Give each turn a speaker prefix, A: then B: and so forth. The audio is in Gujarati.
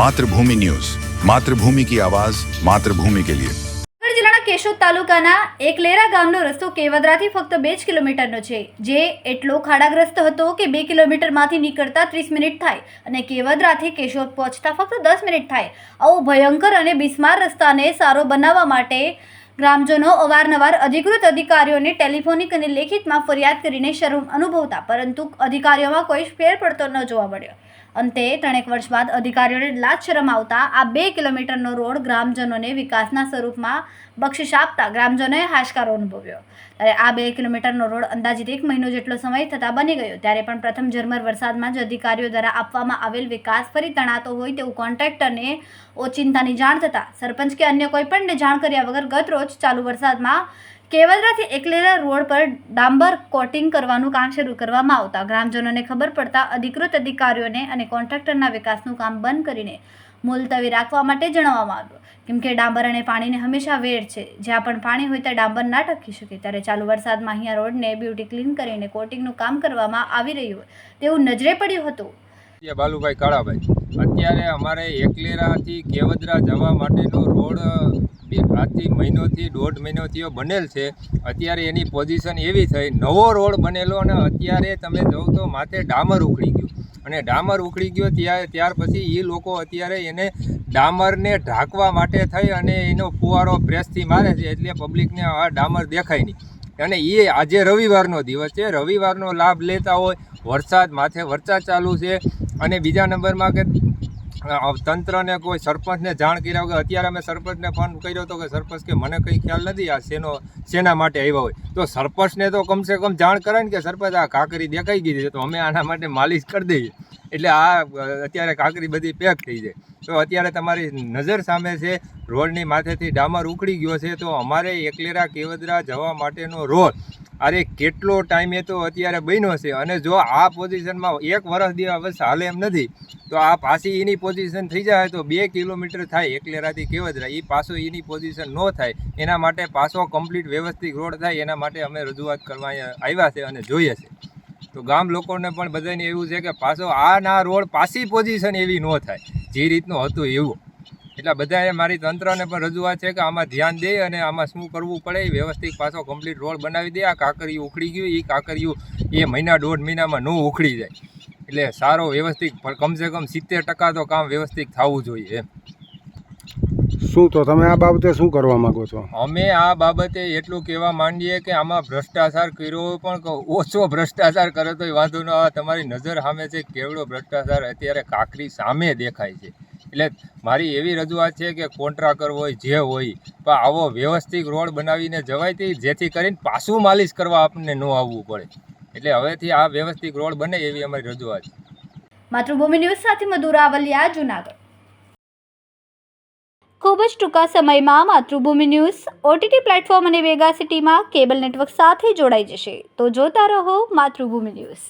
A: માતૃભૂમિ ન્યૂઝ. માતૃભૂમિ કી આવાજ, માતૃભૂમિ કે લિયે.
B: વલસાડ જિલ્લાના કેશોદ તાલુકાના એકલેરા ગામનો રસ્તો કેવદરાથી ફક્ત બે જ કિલોમીટરનો છે. જે એટલો ખાડાગ્રસ્ત હતો કે બે કિલોમીટરમાંથી નીકળતા ત્રીસ મિનિટ થાય અને કેવદરાથી કેશોદ પહોંચતા ફક્ત દસ મિનિટ થાય. આવો ભયંકર અને બિસ્માર રસ્તાને સારો બનાવવા માટે ગ્રામજનો અવારનવાર અધિકૃત અધિકારીઓને ટેલિફોનિક અને લેખિતમાં ફરિયાદ કરીને શરમ અનુભવતા, પરંતુ અધિકારીઓમાં કોઈ ફેર પડતો ન જોવા મળ્યો. અંતે ત્રણેક વર્ષ બાદ અધિકારીઓને લાજ શરમ આવતા આ બે કિલોમીટરનો રોડ ગ્રામજનોને વિકાસના સ્વરૂપમાં બક્ષિસ આપતા ગ્રામજનોએ હાશકારો અનુભવ્યો. ત્યારે આ બે કિલોમીટરનો રોડ અંદાજિત એક મહિનો જેટલો સમય થતાં બની ગયો. ત્યારે પણ પ્રથમ ઝરમર વરસાદમાં જ અધિકારીઓ દ્વારા આપવામાં આવેલ વિકાસ ફરી તણાતો હોય તેવું કોન્ટ્રાક્ટરને ઓચિંતાની જાણ થતાં સરપંચ કે અન્ય કોઈપણને જાણ કર્યા વગર ગત રોજ ચાલુ વરસાદમાં કેવદરાથી એકલેરા રોડ પર ડાંબર કોટિંગ કરવાનું કામ શરૂ કરવામાં આવતા. ગ્રામજનોને ખબર પડતા અધિકૃત અધિકારીઓને અને કોન્ટ્રાક્ટરના વિકાસનું કામ બંધ કરીને મુલતવી રાખવા માટે જણાવવામાં આવ્યું. કેમ કે ડાંબર અને પાણીને હંમેશા વેર છે. જ્યાં પણ પાણી હોય ત્યાં ડાંબર ના ટકી શકે. ત્યારે ચાલુ વરસાદમાં અહીંયા રોડને બ્યુટી ક્લીન કરીને કોટિંગનું કામ કરવામાં આવી રહ્યું હોય તેવું નજરે પડ્યું હતું.
C: બાલુભાઈ કાળાભાઈ, અત્યારે અમારે એકલેરાથી કેવદરા જવા માટેનો રોડ બે આજથી મહિનોથી દોઢ મહિનોથી બનેલ છે. અત્યારે એની પોઝિશન એવી થઈ. નવો રોડ બનેલો અને અત્યારે તમે જોવ તો માથે ડામર ઉખડી ગયું. અને ડામર ઉખડી ગયો ત્યાર ત્યાર પછી એ લોકો અત્યારે એને ડામરને ઢાંકવા માટે થઈ અને એનો ફુવારો પ્રેસથી મારે છે એટલે પબ્લિકને આ ડામર દેખાય નહીં. અને એ આજે રવિવારનો દિવસ છે. રવિવારનો લાભ લેતા હોય. વરસાદ માથે વરસાદ ચાલુ છે. અને બીજા નંબરમાં કે તંત્રને કોઈ સરપંચને જાણ કર્યા વગર અત્યારે અમે સરપંચને ફોન કર્યો હતો કે સરપંચ કે મને કંઈ ખ્યાલ નથી આ શેનો, શેના માટે આવ્યા હોય. તો સરપંચને તો કમસે કમ જાણ કરે ને કે સરપંચ આ કાંકરી દેખાઈ ગઈ છે તો અમે આના માટે માલિશ કરી દઈએ. એટલે આ અત્યારે કાંકરી બધી પેક થઈ જાય. તો અત્યારે તમારી નજર સામે છે, રોડની માથેથી ડામર ઉખડી ગયો છે તો અમારે એકલેરા કેવદરા જવા માટેનો રોડ. અરે કેટલો ટાઈમે તો અત્યારે બન્યો છે અને જો આ પોઝિશનમાં એક વર્ષ દિવસ હાલે એમ નથી તો આ પાછી એની પોઝિશન થઈ જાય તો બે કિલોમીટર થાય એકલેરાથી કેવદરા એ પાછો એની પોઝિશન ન થાય. એના માટે પાછો કમ્પ્લીટ વ્યવસ્થિત રોડ થાય. એના માટે અમે રજૂઆત કરવા આવ્યા છે અને જોઈએ છે. તો ગામ લોકોને પણ બધાને એવું છે કે પાછો આ ના રોડ પાછી પોઝિશન એવી ન થાય. જે રીતનું હતું એવું. એટલે બધાએ મારી તંત્રને પણ રજૂઆત છે કે આમાં ધ્યાન દે અને આમાં શું કરવું પડે, એ વ્યવસ્થિત પાછો કમ્પ્લીટ રોડ બનાવી દે. આ કાંકરિયું ઉખડી ગયું એ કાંકરિયું એ મહિના દોઢ મહિનામાં ન ઉખડી જાય. એટલે સારો વ્યવસ્થિત પણ કમસે કમ સિત્તેર ટકા તો કામ વ્યવસ્થિત થવું જોઈએ એમ.
D: શું તો તમે આ બાબતે શું કરવા માંગો છો?
C: અમે આ બાબતે એટલું કહેવા માંડીએ કે આમાં ભ્રષ્ટાચાર કર્યો પણ ઓછો ભ્રષ્ટાચાર કરે તો વાંધો ન આવે. તમારી નજર સામે છે કેવડો ભ્રષ્ટાચાર અત્યારે કાકરી સામે દેખાય છે. એટલે મારી એવી રજૂઆત છે કે કોન્ટ્રાક્ટર હોય જે હોય પણ આવો વ્યવસ્થિત રોડ બનાવીને જવાય તે જેથી કરીને પાછું માલિશ કરવા આપણને ન આવવું પડે. એટલે હવેથી આ વ્યવસ્થિત રોડ બને એવી અમારી રજૂઆત
B: માતૃભૂમિ ન્યૂઝ સાથે મધુરા વલિયા, જુનાગઢ. ખૂબ જ ટૂંકા સમયમાં માતૃભૂમિ ન્યૂઝ ઓટીટી પ્લેટફોર્મ અને વેગા સિટીમાં કેબલ નેટવર્ક સાથે જોડાઈ જશે. તો જોતા રહો માતૃભૂમિ ન્યૂઝ.